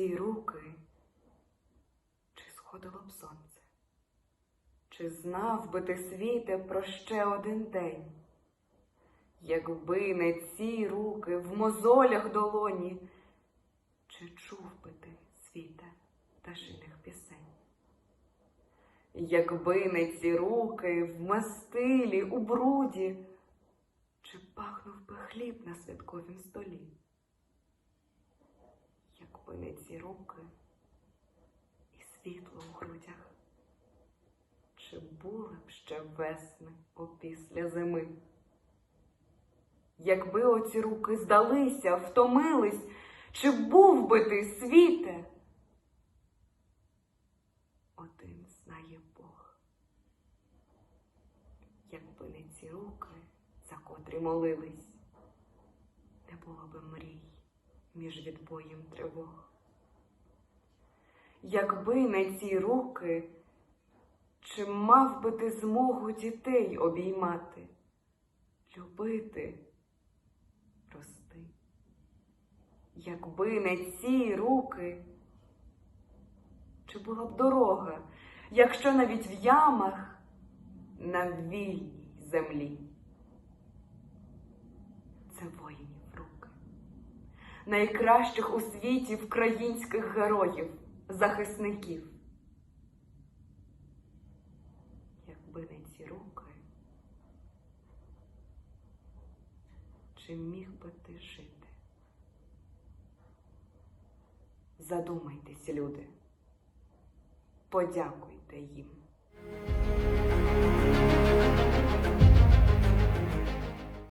пальці руки, чи сходило б сонце, чи знав би ти світе про ще один день, якби не ці руки в мозолях долоні, чи чув би ти світе пташиних пісень? Якби не ці руки в мастилі, у бруді, чи пахнув би хліб на святковім столі? Ці руки і світло у грудях, чи були б ще весни опісля зими? Якби оці руки здалися, втомились, чи був би ти світе? Один знає Бог. Якби не ці руки, за котрі молились, не було би мрій між відбоєм тривог. Якби не ці руки, чи мав би ти змогу дітей обіймати, любити, рости? Якби не ці руки, чи була б дорога, якщо навіть в ямах на вільній землі? Найкращих у світі українських героїв, захисників. Якби не ці руки, чи міг би ти жити? Задумайтесь, люди, подякуйте їм.